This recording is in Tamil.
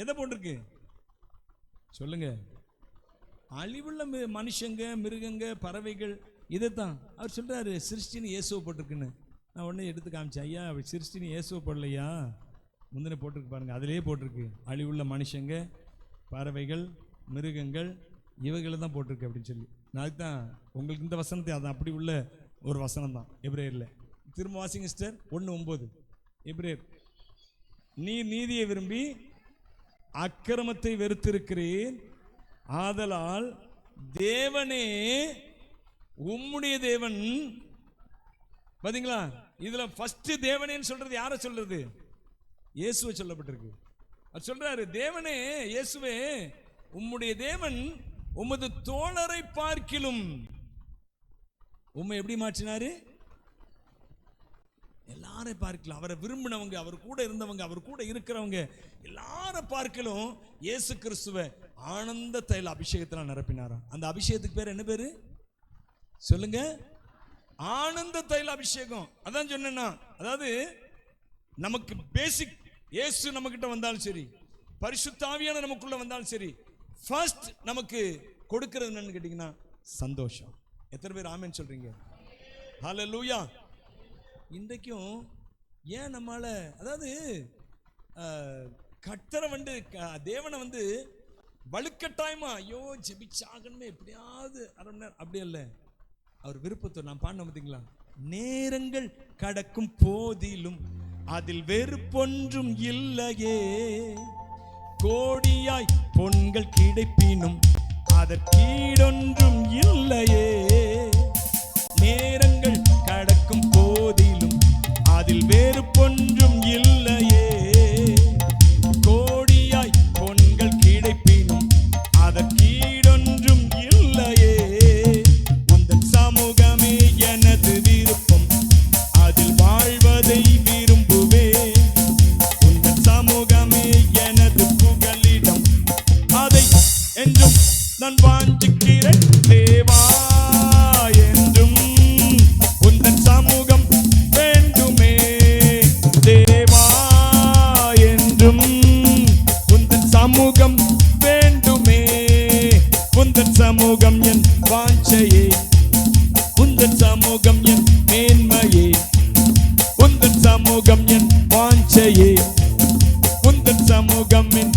எதை போட்டிருக்கு? சொல்லுங்க. அழிவுள்ள மனுஷங்க மிருகங்க பறவைகள் இதைத்தான். அவர் சொல்றாரு சிருஷ்டின்னு இயேசுவை போட்டிருக்குன்னு. நான் உடனே எடுத்து காமிச்சேன் ஐயா அப்படி சிருஷ்டின்னு இயேசுவை போடலையா? முந்தின போட்டிருக்கு பாருங்க அதிலே போட்டிருக்கு. அழிவுள்ள மனுஷங்க பறவைகள் மிருகங்கள் இவைகளை தான் போட்டிருக்கு அப்படின்னு சொல்லி. நான் அதுக்கு தான் உங்களுக்கு இந்த வசனத்தை அதான் அப்படி உள்ள ஒரு வசனம் தான் எப்ரேயரில். திரும்ப வாசிங்க சிஸ்டர். ஒன்று ஒம்பது. எப்ரேயர். நீ நீதியை விரும்பி அக்கிரமத்தை வெறுத்திருக்கிறேன். ஆதலால் தேவனே உம்முடைய தேவன் பாத்தீங்களா? இதுல ஃபர்ஸ்ட் தேவனேன்னு சொல்றது யாரை சொல்றது? இயேசுவை சொல்லப்பட்டிருக்கு. அது சொல்றாரு தேவனே இயேசுவே உம்முடைய தேவன் உமது தோழரை பார்க்கிலும். உம்மை எப்படி மாற்றினாரு? எல்லாரையும் பார்க்கலாம். அவரை விரும்பினவங்க அவர் கூட இருந்தவங்க அவர் கூட இருக்கிறவங்க எல்லார பார்க்கலும் இயேசு கிறிஸ்துவ ஆனந்த தைல அபிஷேகத்தில் நிரப்பினாராம். அந்த அபிஷேகத்துக்கு பேர் என்ன பேரு? சொல்லுங்க. ஆனந்த தைல அபிஷேகம். அதான் சொன்னேன்னா அதாவது நமக்கு பேசிக் இயேசு நம்ம கிட்ட வந்தாலும் சரி பரிசுத்தாவியான நமக்குள்ள வந்தாலும் சரி ஃபர்ஸ்ட் நமக்கு கொடுக்கறது என்னன்னு கேட்டிங்கன்னா சந்தோஷம். எத்தனை பேர் ஆமென்னு சொல்றீங்க? லூயா இன்றைக்கும் ஏன் நம்மால அதாவது கத்தரை வந்து க- தேவனை வந்து வலுக்கட்டாயமா ஐயோ ஜெபிச்சாகணுமே எப்படியாவது அரை மணி நேரம் அப்படி இல்லை அவர் விருப்பத்தை நான் பாடின பார்த்தீங்களா நேரங்கள் கடக்கும் போதிலும் அதில் வெறுப்பொன்றும் இல்லையே. கோடியாய் பொன்கள் கிடைப்பினும் அதற்கீடொன்றும் இல்லையே. அதில் இல்லையே. கோடியாய் பொன்கள் கிடைப்பினும் அதற்கீடொன்றும் இல்லையே. உந்தன் சமூகமே எனது விருப்பம் அதில் வாழ்வதை விரும்புவேன். உந்தன் சமூகமே எனது புகலிடம் அதை என்றும் நான் வாஞ்சிக்கிறேன் தேவா. குந்தன் சமூகம் என் வாஞ்சையே. குந்தன் சமூகம் என் மேன்மையே. குந்தன் சமூகம் என் வாஞ்சையே. குந்தன் சமூகம் என்